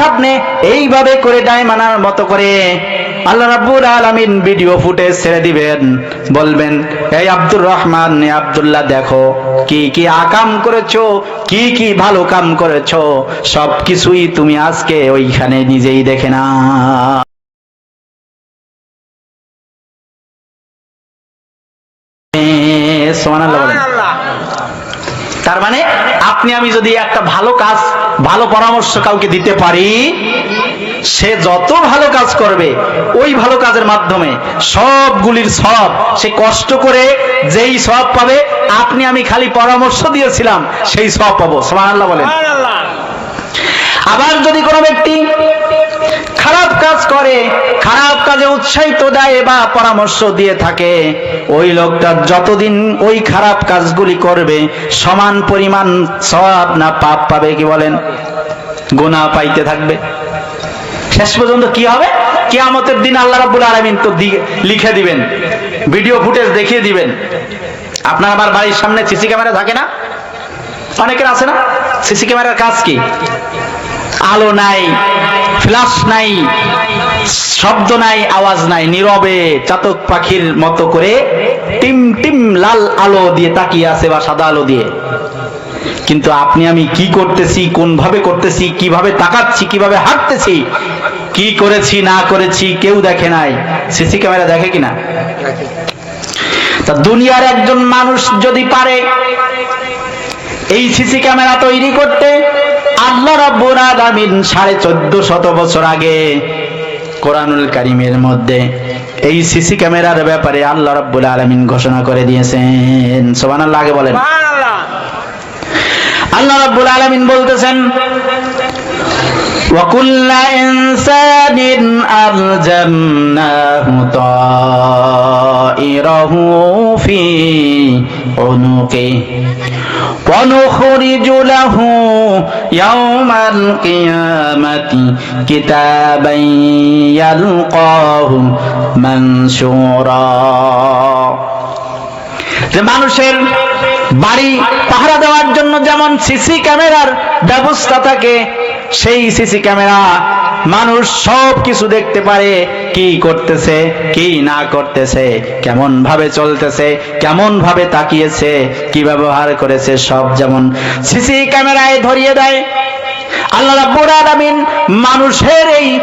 সামনে এইভাবে করে দায় মানার মতো করে আল্লাহ রাব্বুল আলামিন ভিডিও ফুটেজ ছেড়ে দিবেন। বলবেন এই আব্দুর রহমান আব্দুল্লাহ দেখো কি কি আকাম করেছ কি কি ভালো কাম করেছ সব কিছুই তুমি আজকে ওইখানে নিজেই দেখে না তার মানে আপনি আমি যদি একটা ভালো কাজ ভালো পরামর্শ কাউকে দিতে পারি সে যত ভালো কাজ করবে ওই ভালো কাজের মাধ্যমে সবগুলির সব সে কষ্ট করে যেই সব পাবে আপনি আমি খালি পরামর্শ দিয়েছিলাম সেই সব পাবো। সুবহানাল্লাহ বলেন। আবার যদি কোনো ব্যক্তি খারাপ কাজ করে, খারাপ কাজে উৎসাহিত দেয় বা পরামর্শ দিয়ে থাকে। ওই লোকটা যতদিন ওই খারাপ কাজগুলি করবে, সমান পরিমাণ সব না পাপ পাবে, কি বলেন? গুনাহ পাইতে থাকবে। শেষ পর্যন্ত কি হবে? কিয়ামতের দিন আল্লাহ রাব্বুল আলামিন তো লিখে দিবেন, ভিডিও ফুটেজ দেখিয়ে দিবেন। আপনার আমার বাড়ির সামনে সিসি ক্যামেরা থাকে না? অনেকের আছে না? সিসি ক্যামেরার কাজ কি? আলো নাই। ফ্ল্যাশ নাই, শব্দ নাই, আওয়াজ নাই, নীরবে চাতক পাখির মতো করে টিম টিম লাল আলো দিয়ে তাকিয়ে আছে বা সাদা আলো দিয়ে। কিন্তু আপনি আমি কি করতেছি কোন ভাবে করতেছি, কীভাবে তাকাচ্ছি, কীভাবে হাঁটতেছি, কি করেছি, না করেছি, কেউ দেখে নাই। সিসি ক্যামেরা দেখে কিনা? তা দুনিয়ার একজন মানুষ যদি পারে, এই সিসি ক্যামেরা তৈরি করতে আল্লাহ রাব্বুল আলামিন সাড়ে চোদ্দ শত বছর আগে কোরআনুল কারিমের মধ্যে এই সিসি ক্যামেরার ব্যাপারে আল্লাহ রাব্বুল আলামিন ঘোষণা করে দিয়েছেন সুবহানাল্লাহ আগে বলেন আল্লাহ রাব্বুল আলামিন বলতেছেন وكل إنسان ألزمناه طائره في عنقه ونخرج له يوم القيامة كتابا يلقاه منشورا যে মানুষের বাড়ি পাহারা দেওয়ার জন্য যেমন সিসি ক্যামেরার ব্যবস্থা থাকে সেই সিসি ক্যামেরা মানুষ সব কিছু দেখতে পারে, কি করতেছে, কি না করতেছে, কেমন ভাবে চলতেছে, কেমন ভাবে তাকিয়েছে, কি ব্যবহার করেছে, সব যেমন সিসি ক্যামেরায় ধরিয়ে দেয়। আল্লাহ রাব্বুল আলামিন মানুষের এই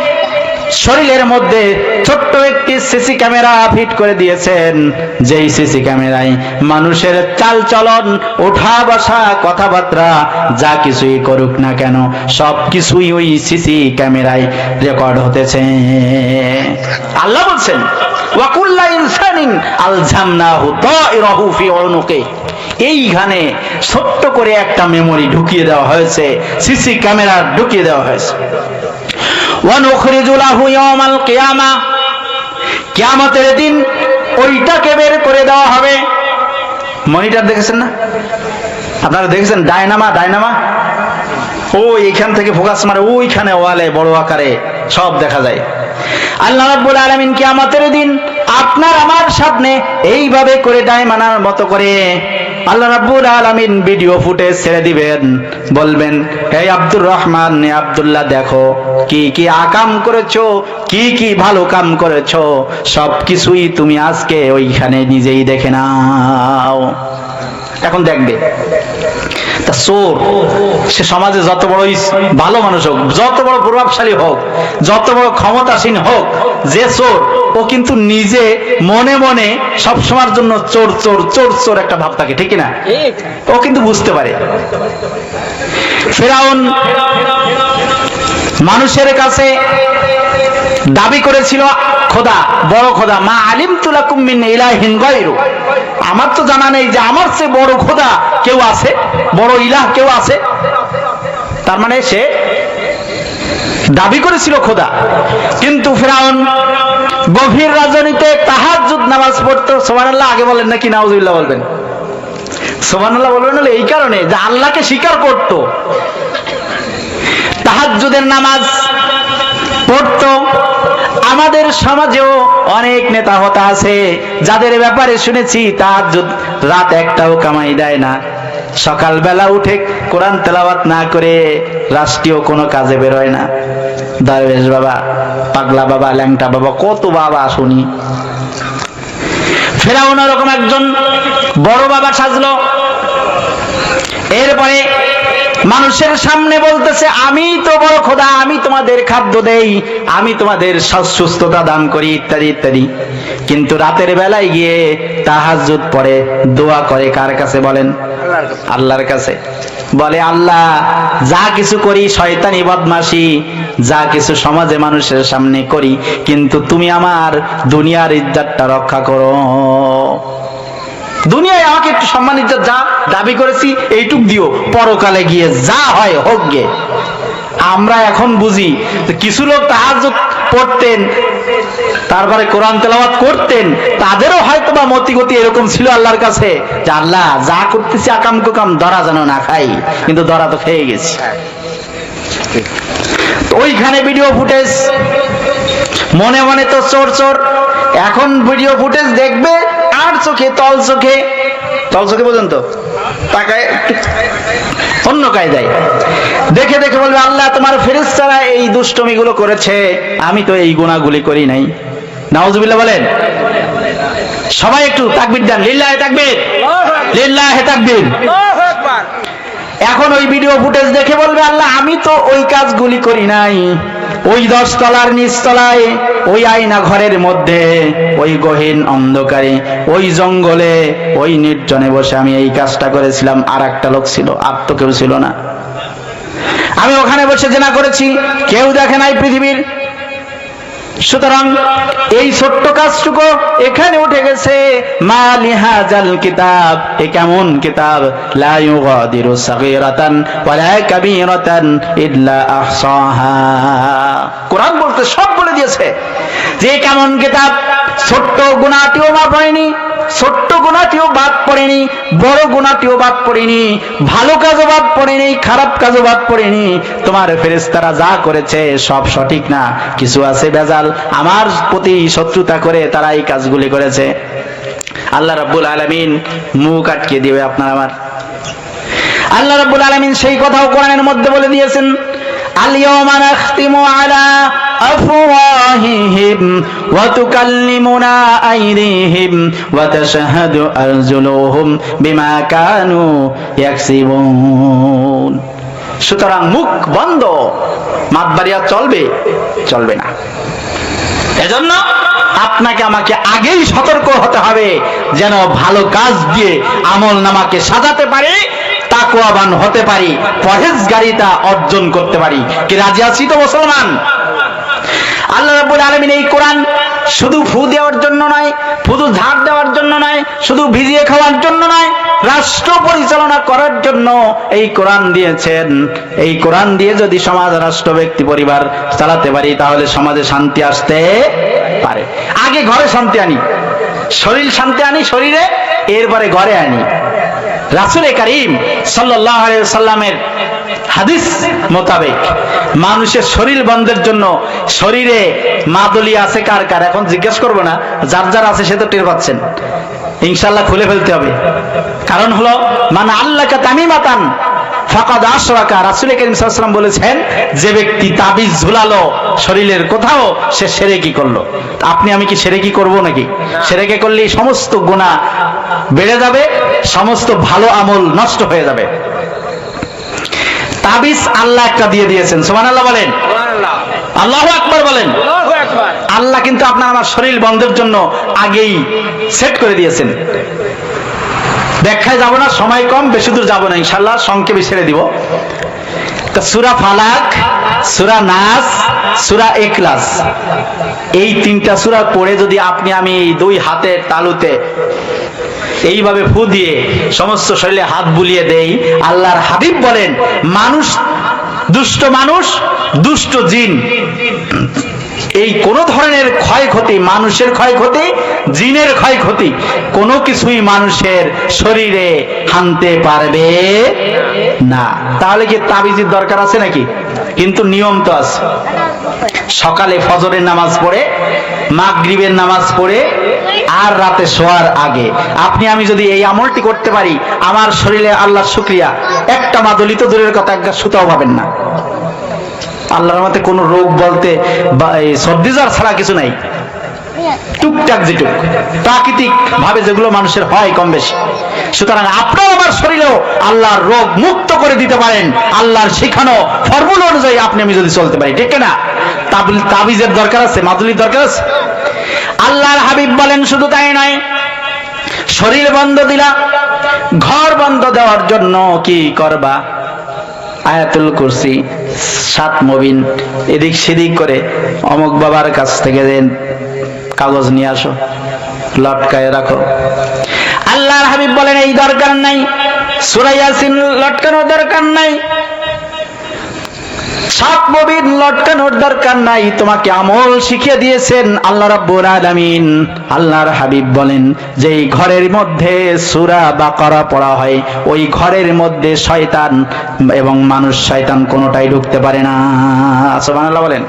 শরীরের মধ্যে ছোট্ট একটি সিসি ক্যামেরা ফিট করে দিয়েছেন। যেই সিসি ক্যামেরায় মানুষের চাল চলন, ওঠা বসা কথাবার্তা যা কিছুই করুক না কেন, সব কিছুই ওই সিসি ক্যামেরায় রেকর্ড হতেছে। আল্লাহ বলছেন, ওয়াকুল্লা ইনসানিন আলজামনাহু তাইরাহু ফি উনুকি। এইখানে ছোট্ট করে একটা মেমরি ঢুকিয়ে দেওয়া হয়েছে, সিসি ক্যামেরা ঢুকিয়ে দেওয়া হয়েছে। কিয়ামা। কিয়ামতের দিন ওইটাকে বের করে দেওয়া হবে। মনিটর দেখেছেন না? আপনারা দেখেছেন ডায়নামা ডায়নামা? ও, এইখান থেকে ফোকাস মারে, ওইখানে ওয়ালে, বড় আকারে সব দেখা যায়। আল্লাহ রাব্বুল আলামিন কিয়ামতের দিন আপনার আমার সামনে এইভাবে করে ডায় মানার মতো করে আল্লাহ রাব্বুল আলামিন ভিডিও ফুটেজ ছেড়ে দিবেন। বলবেন এই আব্দুর রহমান নে আব্দুল্লাহ, দেখো, কি কি আকাম করেছ, কি কি ভালো কাম করেছ, সবকিছুই তুমি আজকে ওইখানে নিজেই দেখে নাও। এখন দেখবে। তা চোর, সে সমাজে যত বড় ভালো মানুষ হোক, যত বড় প্রভাবশালী হোক, যত বড় ক্ষমতাসীন হোক, যে চোর, ও কিন্তু নিজে মনে মনে সব সময়ের জন্য চোর চোর চোর চোর একটা ভাব থাকে, ঠিক না ও কিন্তু বুঝতে পারে। ফেরাউন মানুষের কাছে দাবি করেছিল, খোদা, বড় খোদা, মা আলিম তুলাকুম মিন ইলাহিন গায়রু। আমার তো জানা নেই যে আমার চেয়ে বড় খোদা কেউ আছে? বড় ইলাহ কেউ আছে? তার মানে সে দাবি করেছিল খোদা। কিন্তু ফেরাউন গভীর রাজনীতিতে তাহাজ্জুদ নামাজ পড়তো। সুবহানাল্লাহ, আগে বলেন নাকি নাউজুবিল্লাহ বলবেন? সুবহানাল্লাহ বলবেন এই কারণে যে আল্লাহকে স্বীকার করতো। তাহাজ্জুদের নামাজ পড়তো। আমাদের সমাজেও অনেক নেতা হতা আছে, যাদের ব্যাপারে শুনেছি তার রাত একটাও কামাই দেয় না। সকালবেলা উঠে কোরআন তেলাওয়াত না করে রাষ্ট্রীয় কোনো কাজে বেরোয় না। দরবেশ বাবা, পাগলা বাবা, ল্যাংটা বাবা, কত বাবা শুনি। ফেরাউন ওরকম একজন বড় বাবা সাজলো। এরপরে মানুষের সামনে বলতেছে, আমি তো বড় খোদা তোমাদের খাদ্য দেই, আমি তোমাদের সুস্থতা দান করি, ইত্যাদি ইত্যাদি। কিন্তু রাতের বেলায় গিয়ে তাহাজ্জুদ পড়ে, দোয়া করে কার কাছে বলেন? আল্লাহর কাছে। বলে, আল্লাহ, যা কিছু করি শয়তানি বদমাশি, যা কিছু সমাজে মানুষের সামনে করি, কিন্তু তুমি আমার দুনিয়ার ইজ্জতটা রক্ষা করো। দুনিয়ায় আমাকে একটু সম্মান, ইজ্জত যা দাবি করেছি, এইটুক দিও। পরকালে গিয়ে যা হয় হোক গে। আমরা এখন বুঝি কিছু লোক তাহাজ্জুদ পড়তেন, তারপরে কোরআন তেলাওয়াত করতেন, তাদেরও হয়তো বা মতিগতি এরকম ছিল আল্লাহর কাছে যে আল্লাহ যা করতেছি আকাম কুকাম ধরা যেন না খাই, কিন্তু ধরা তো খেয়ে গেছি। ওইখানে ভিডিও ফুটেজ মনে মনে তো চোর চোর, এখন ভিডিও ফুটেজ দেখবে আর চোখে, তল চোখে তল চোখে পর্যন্ত। একটু অন্য কায়দায়। দেখে দেখে বলবে, আল্লাহ তোমার ফেরেশতারা এই দুষ্টমিগুলো করেছে, আমি তো এই গুণাগুলি করি নাই। নাউজুবিল্লাহ বলেন। সবাই একটু তাকবির দেন। লিল্লাহে তাকবীর। লিল্লাহে তাকবির। এখন ওই ভিডিও ফুটেজ দেখে বলবে, আল্লাহ, আমি তো ওই কাজগুলি করি নাই। ওই দশ তলার নিচ তলায় ওই আয়না ঘরের মধ্যে, ওই গহীন অন্ধকারে, ওই জঙ্গলে, ওই নির্জনে বসে আমি এই কাজটা করেছিলাম আর একটা লোক ছিল, আর তো কেউ ছিল না। আমি ওখানে বসে জেনা করেছি, কেউ দেখে নাই পৃথিবীর। সুতরাং এই ছোট্ট কাজটুকু এখানে উঠে গেছে। মা জাল কিতাব। এ কেমন কিতাব? লা ইউগাদিরু সাগীরাতান ওয়ালা কাবীরাতান ইল্লা আহসাহা। কোরআন বলতে সব বলে দিয়েছে যে কেমন কিতাব? ছোট্ট গুনাহটিও মাপ হয়নি। ছোট্ট গুণাটিও বাদ পড়েনি, বড় গুণাটিও বাদ পড়েনি, ভালো কাজও বাদ পড়েনি, খারাপ কাজও বাদ পড়েনি। তোমার ফেরেস্তারা যা করেছে সব সঠিক না, কিছু আছে বেজাল আমার প্রতি শত্রুতা করে তারা এই কাজগুলি করেছে। আল্লাহ রাব্বুল আলামিন মুখ আটকে দিবে আপনার আমার। আল্লাহ রাব্বুল আলামিন সেই কথাও কোরআনের মধ্যে বলে দিয়েছেন আলিয়াউমা নাখতিমু আলা তুকাল্লিমুনা আইদিহিম ওয়া তাশহাদু আরজুলুহুম বিমা কানু ইয়াকসিবুন সুতরাং মুখ বন্ধ মাতবাড়িয়া চলবে চলবে না। এজন্য আপনাকে আমাকে আগেই সতর্ক হতে হবে, যেন ভালো কাজ দিয়ে আমল নামাকে সাজাতে পারি তাকুয়াবান হতে পারি পরেজগারিতা অর্জন করতে পারি। কি রাজি আছি তো মুসলমান? আল্লাহ রাব্বুল আলামিন এই কোরআন শুধু ফু দেওয়ার জন্য নয়, শুধু ঝাড় দেওয়ার জন্য নয়, শুধু ভিজিয়ে খাওয়ার জন্য নয়, রাষ্ট্র পরিচালনা করার জন্য এই কোরআন দিয়েছেন। এই কোরআন দিয়ে যদি সমাজ, রাষ্ট্র, ব্যক্তি, পরিবার চালাতে পারি, তাহলে সমাজে শান্তি আসতে পারে। আগে ঘরে শান্তি আনি, শরীর শান্তি আনি, শরীরে, এরপরে ঘরে আনি। রাসুলে করিম সাল্লাহ সাল্লামের হাদিস মোতাবেক। মানুষের শরীর বন্ধের জন্য শরীরে মাদলি আছে কার কার? এখন জিজ্ঞেস করব না, যার যার আছে সে তো টের পাচ্ছেন। ইনশাল্লাহ খুলে ফেলতে হবে। কারণ হলো মানে আল্লাহকে তামিমাতান ফাকাদ আশরাকা। রাসূল করিম ওয়াসাল্লাম বলেছেন, যে ব্যক্তি তাবিজ ঝুলালো শরীরের কোথাও, সে সেরেকি করল। আপনি আমি কি সেরেকি করব নাকি? সেরেকি করলে সমস্ত গুনাহ বেড়ে যাবে, সমস্ত ভালো আমল নষ্ট হয়ে যাবে। তাবিজ আল্লাহ একটা দিয়ে দিয়েছেন সুবহানাল্লাহ বলেন। আল্লাহ আকবর বলেন। আল্লাহ কিন্তু আপনার আমার শরীর বন্ধের জন্য আগেই সেট করে দিয়েছেন। ব্যাখ্যায় যাব না সময় কম বেশি দূর যাব না ইনশাল্লাহ সংক্ষেপে ছেড়ে দিব। তো সুরা ফালাক সুরা নাস সুরা এখলাস এই তিনটা সুরা পড়ে যদি আপনি আমি দুই হাতের তালুতে এইভাবে ফু দিয়ে সমস্ত শরীরে হাত বুলিয়ে দেই। আল্লাহর হাবিব বলেন, মানুষ দুষ্ট মানুষ, দুষ্ট জিন। এই কোন ধরনের ক্ষয়ক্ষতি, মানুষের ক্ষয়ক্ষতি, জিনের ক্ষয়ক্ষতি, কোনো কিছুই মানুষের শরীরে হানতে পারবে না। তাহলে কি তাবিজের দরকার আছে নাকি? কিন্তু নিয়ম তো আছে। সকালে ফজরের নামাজ পড়ে, মাগরিবের নামাজ পড়ে আর রাতে শোয়ার আগে। আপনি, আমি যদি এই আমলটি করতে পারি, আমার শরীরে আল্লাহর শুক্রিয়া। একটা মাদলিত দূরের কথা একটা সুতাও পাবেন না। আল্লাহর মতে কোনো রোগ বলতে সর্দি জ্বর ছাড়া কিছু নাই। টুকটাক যেটুক। প্রাকৃতিক ভাবে যেগুলো মানুষের হয় কম বেশি। সুতরাং আপনার আমার শরীরেও আল্লাহর রোগ মুক্ত করে দিতে পারেন। আল্লাহর শিখানো ফর্মুলা অনুযায়ী আপনি, আমি যদি চলতে পারি। ঠিক না তাবিজের দরকার আছে, মাদুলির দরকার আছে? আল্লাহর হাবিব বলেন, শুধু তাই নয়, শরীর বন্ধ দিলা, ঘর বন্ধ দেওয়ার জন্য কি করবা? আয়াতুল কুরসি, সাত মবিন, এদিক সেদিক করে অমুক বাবার কাছ থেকে দেন কাগজ নিয়ে আসো, লটকায় রাখো। আল্লাহর হাবিব বলেন, এই দরকার নাই। সুরাইয়াসিন লটকানোর দরকার নাই। সাত মবিন লটকানোর দরকার নাই তোমাকে আমল শিখিয়ে দিয়েছেন আল্লাহ রাব্বুল আলামিন। আল্লাহর হাবিব বলেন যে ঘরের মধ্যে সূরা বাকারা পড়া হয় ওই ঘরের মধ্যে শয়তান এবং মানুষ শয়তান কোনোটাই ঢুকতে পারে না। সুবহানাল্লাহ বলেন।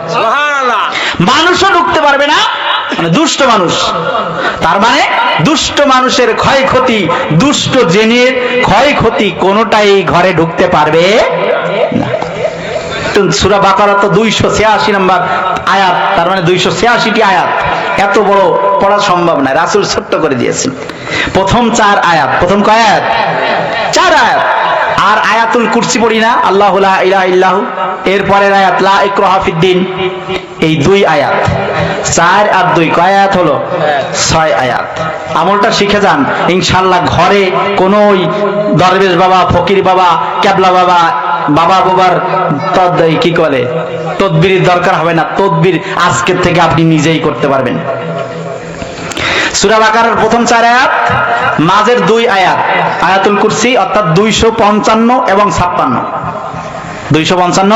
মানুষও ঢুকতে পারবে না মানে দুষ্ট মানুষ। তার মানে দুষ্ট মানুষের ক্ষয়ক্ষতি দুষ্ট জেনের ক্ষয়ক্ষতি কোনোটাই ঘরে ঢুকতে পারবে সুরা বাকারা তো দুইশো ছিয়াশি আয়াত, তার মানে দুইশো ছিয়াশিটি আয়াত। এত বড় পড়া সম্ভব নয়, রাসুল ছোট্ট করে দিয়েছেন। প্রথম চার আয়াত, প্রথম চার আয়াত। আর আয়াতুল পড়ি না, আল্লাহ এরপরের আয়াত, লা এই দুই আয়াত। চার আর দুই, কয় আয়াত হলো? ছয় আয়াত। আমলটা শিখে যান ইনশাল্লাহ ঘরে কোন দরবেশ বাবা, ফকির বাবা, ক্যাবলা বাবা বাবা বাবার কি করে তদবির দরকার হবে না। তদবির আজকের থেকে আপনি নিজেই করতে পারবেন। সুরা বাকারের প্রথম চার আয়াত, মাঝের দুই আয়াত, আয়াতুল কুরসি, অর্থাৎ দুইশো পঞ্চান্ন এবং ছাপ্পান্ন। দুইশো পঞ্চান্ন